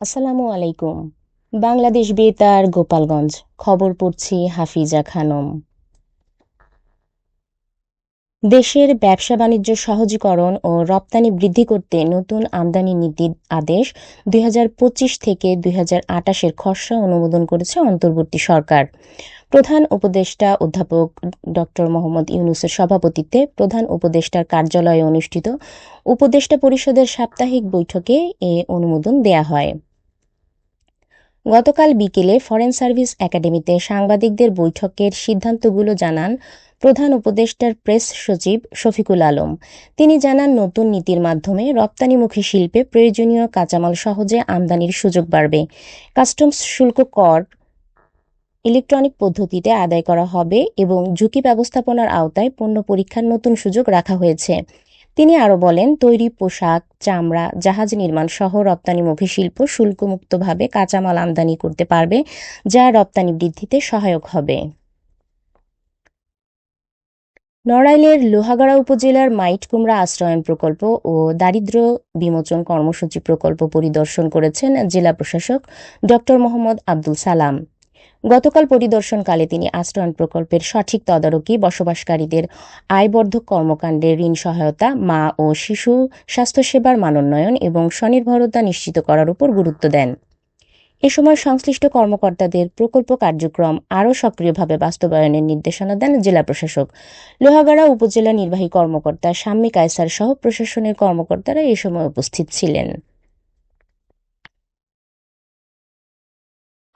আসসালামু আলাইকুম। বাংলাদেশ বেতার, গোপালগঞ্জ। খবর পড়ছি হাফিজা খানম। দেশের ব্যবসা বাণিজ্য সহজীকরণ ও রপ্তানি বৃদ্ধি করতে নতুন আমদানি নীতি আদেশ দুই হাজার পঁচিশ থেকে দুই এর খসড়া অনুমোদন করেছে অন্তর্বর্তী সরকার। প্রধান উপদেষ্টা অধ্যাপক ড. মোহাম্মদ ইউনুসের সভাপতিত্বে প্রধান উপদেষ্টার কার্যালয়ে অনুষ্ঠিত উপদেষ্টা পরিষদের সাপ্তাহিক বৈঠকে এ অনুমোদন দেয়া হয়। গতকাল বিকেলে ফরেন সার্ভিস একাডেমিতে সাংবাদিকদের বৈঠকের সিদ্ধান্তগুলো জানান প্রধান উপদেষ্টার প্রেস সচিব শফিকুল আলম। তিনি জানান, নতুন নীতির মাধ্যমে রপ্তানিমুখী শিল্পে প্রয়োজনীয় কাঁচামাল সহজে আমদানির সুযোগ বাড়বে। কাস্টমস শুল্ক কর ইলেকট্রনিক পদ্ধতিতে আদায় করা হবে এবং ঝুঁকি ব্যবস্থাপনার আওতায় পণ্য পরীক্ষার নতুন সুযোগ রাখা হয়েছে। তিনি আরও বলেন, তৈরি পোশাক, চামড়া, জাহাজ নির্মাণ সহ রপ্তানিমুখী শিল্প শুল্কমুক্তভাবে কাঁচামাল আমদানি করতে পারবে, যা রপ্তানি বৃদ্ধিতে সহায়ক হবে। নড়াইলের লোহাগাড়া উপজেলার মাইটকুমড়া আশ্রয়ন প্রকল্প ও দারিদ্র বিমোচন কর্মসূচি প্রকল্প পরিদর্শন করেছেন জেলা প্রশাসক ড মোহাম্মদ আব্দুল সালাম। গতকাল পরিদর্শনকালে তিনি আশ্রয়ণ প্রকল্পের সঠিক তদারকি, বসবাসকারীদের আয়বর্ধক কর্মকাণ্ডে ঋণ সহায়তা, মা ও শিশু স্বাস্থ্যসেবার মানোন্নয়ন এবং স্বনির্ভরতা নিশ্চিত করার উপর গুরুত্ব দেন। এ সময় সংশ্লিষ্ট কর্মকর্তাদের প্রকল্প কার্যক্রম আরও সক্রিয়ভাবে বাস্তবায়নের নির্দেশনা দেন জেলা প্রশাসক। লোহাগাড়া উপজেলা নির্বাহী কর্মকর্তা শাম্মী কায়সার সহ প্রশাসনের কর্মকর্তারা এ সময় উপস্থিত ছিলেন।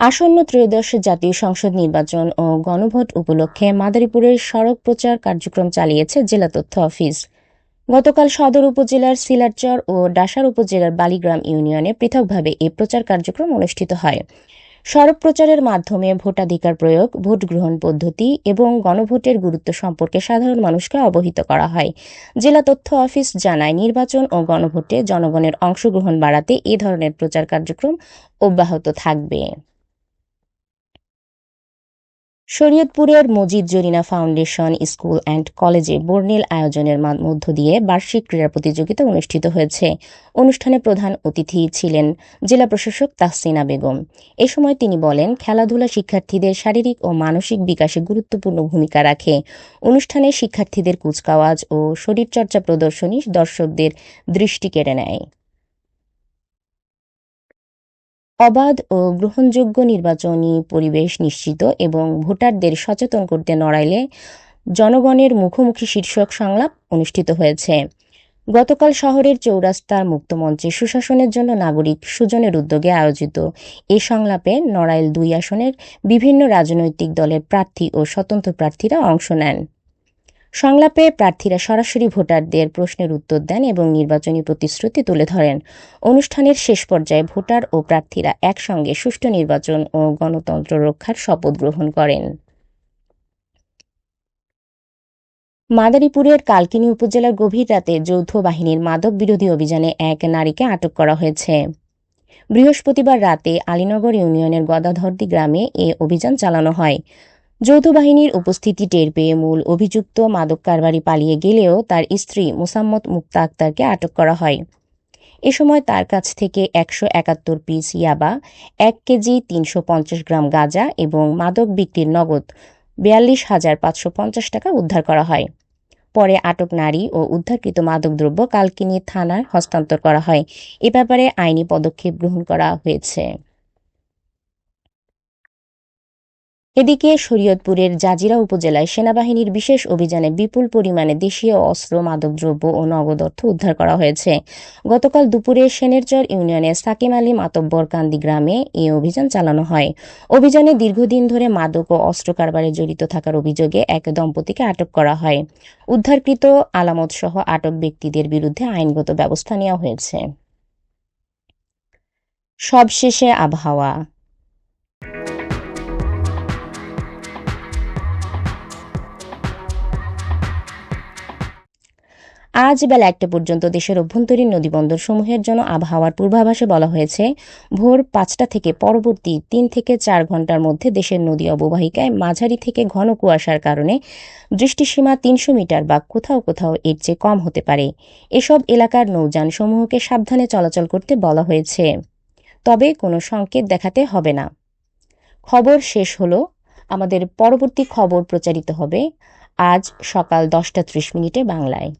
আসন্ন ত্রয়োদশ জাতীয় সংসদ নির্বাচন ও গণভোট উপলক্ষে মাদারীপুরের সড়ক প্রচার কার্যক্রম চালিয়েছে জেলা তথ্য অফিস। গতকাল সদর উপজেলার সিলারচর ও ডাসার উপজেলার বালিগ্রাম ইউনিয়নে পৃথকভাবে এ প্রচার কার্যক্রম অনুষ্ঠিত হয়। সড়ক প্রচারের মাধ্যমে ভোটাধিকার প্রয়োগ, ভোট গ্রহণ পদ্ধতি এবং গণভোটের গুরুত্ব সম্পর্কে সাধারণ মানুষকে অবহিত করা হয়। জেলা তথ্য অফিস জানায়, নির্বাচন ও গণভোটে জনগণের অংশগ্রহণ বাড়াতে এ ধরনের প্রচার কার্যক্রম অব্যাহত থাকবে। শরীয়তপুরের Majid Zarina foundation school and কলেজে বর্ণিল আয়োজনের মধ্য দিয়ে বার্ষিক ক্রীড়া প্রতিযোগিতা অনুষ্ঠিত হয়েছে। অনুষ্ঠানে প্রধান অতিথি ছিলেন জেলা প্রশাসক তাহসিনা বেগম। এ সময় তিনি বলেন, খেলাধুলা শিক্ষার্থীদের শারীরিক ও মানসিক বিকাশে গুরুত্বপূর্ণ ভূমিকা রাখে। অনুষ্ঠানে শিক্ষার্থীদের কুচকাওয়াজ ও শরীরচর্চা প্রদর্শনী দর্শকদের দৃষ্টি কেড়ে নেয়। অবাধ ও গ্রহণযোগ্য নির্বাচনী পরিবেশ নিশ্চিত এবং ভোটারদের সচেতন করতে নড়াইলে জনগণের মুখোমুখি শীর্ষক সংলাপ অনুষ্ঠিত হয়েছে। গতকাল শহরের চৌরাস্তার মুক্তমঞ্চে সুশাসনের জন্য নাগরিক সুজনের উদ্যোগে আয়োজিত এ সংলাপে নড়াইল দুই আসনের বিভিন্ন রাজনৈতিক দলের প্রার্থী ও স্বতন্ত্র প্রার্থীরা অংশ নেন। সংলাপে প্রার্থীরা সরাসরি ভোটারদের প্রশ্নের উত্তর দেন এবং নির্বাচনী প্রতিশ্রুতি তুলে ধরেন। অনুষ্ঠানের শেষ পর্যায়ে ভোটার ও প্রার্থীরা একসঙ্গে সুষ্ঠু নির্বাচন ও গণতন্ত্র রক্ষার শপথ গ্রহণ করেন। মাদারীপুরের কালকিনি উপজেলার গভীর রাতে যৌথ বাহিনীর মাদক বিরোধী অভিযানে এক নারীকে আটক করা হয়েছে। বৃহস্পতিবার রাতে আলীনগর ইউনিয়নের গদাধরদি গ্রামে এ অভিযান চালানো হয়। যৌথ বাহিনীর উপস্থিতি টের পেয়ে মূল অভিযুক্ত মাদক কারবারি পালিয়ে গেলেও তার স্ত্রী মুসাম্মত মুক্তা আক্তারকে আটক করা হয়। এ সময় তার কাছ থেকে একশো একাত্তর পিস ইয়াবা, এক কেজি তিনশো পঞ্চাশ গ্রাম গাঁজা এবং মাদক বিক্রির নগদ বিয়াল্লিশ হাজার পাঁচশো পঞ্চাশ টাকা উদ্ধার করা হয়। পরে আটক নারী ও উদ্ধারকৃত মাদকদ্রব্য কালকিনি থানার হস্তান্তর করা হয়। এ ব্যাপারে আইনি পদক্ষেপ গ্রহণ করা হয়েছে। এদিকে শরীয়তপুরের জাজিরা উপজেলায় সেনাবাহিনীর বিশেষ অভিযানে বিপুল পরিমাণে দেশীয় অস্ত্র, মাদকদ্রব্য ও নগদ অর্থ উদ্ধার করা হয়েছে। গতকাল দুপুরে সেনেরচর ইউনিয়নের সাকিম আলী মাতব্বর কান্দি গ্রামে এই অভিযান চালানো হয়। অভিযানে দীর্ঘদিন ধরে মাদক ও অস্ত্র কারবারে জড়িত থাকার অভিযোগে এক দম্পতিকে আটক করা হয়। উদ্ধারকৃত আলামত সহ আটক ব্যক্তিদের বিরুদ্ধে আইনগত ব্যবস্থা নেওয়া হয়েছে। সবশেষে আবহাওয়া। আজ বেলা একটা পর্যন্ত দেশের অভ্যন্তরীণ নদীবন্দর সমূহের জন্য আবহাওয়ার পূর্বাভাসে বলা হয়েছে, ভোর পাঁচটা থেকে পরবর্তী তিন থেকে চার ঘণ্টার মধ্যে দেশের নদী অববাহিকায় মাঝারি থেকে ঘন কুয়াশার কারণে দৃষ্টিসীমা তিনশো মিটার বা কোথাও কোথাও এর চেয়ে কম হতে পারে। এসব এলাকার নৌযান সমূহকে সাবধানে চলাচল করতে বলা হয়েছে। তবে কোনো সংকেত দেখাতে হবে না। খবর শেষ হলো। আমাদের পরবর্তী খবর প্রচারিত হবে আজ সকাল দশটা ত্রিশ মিনিটে বাংলায়।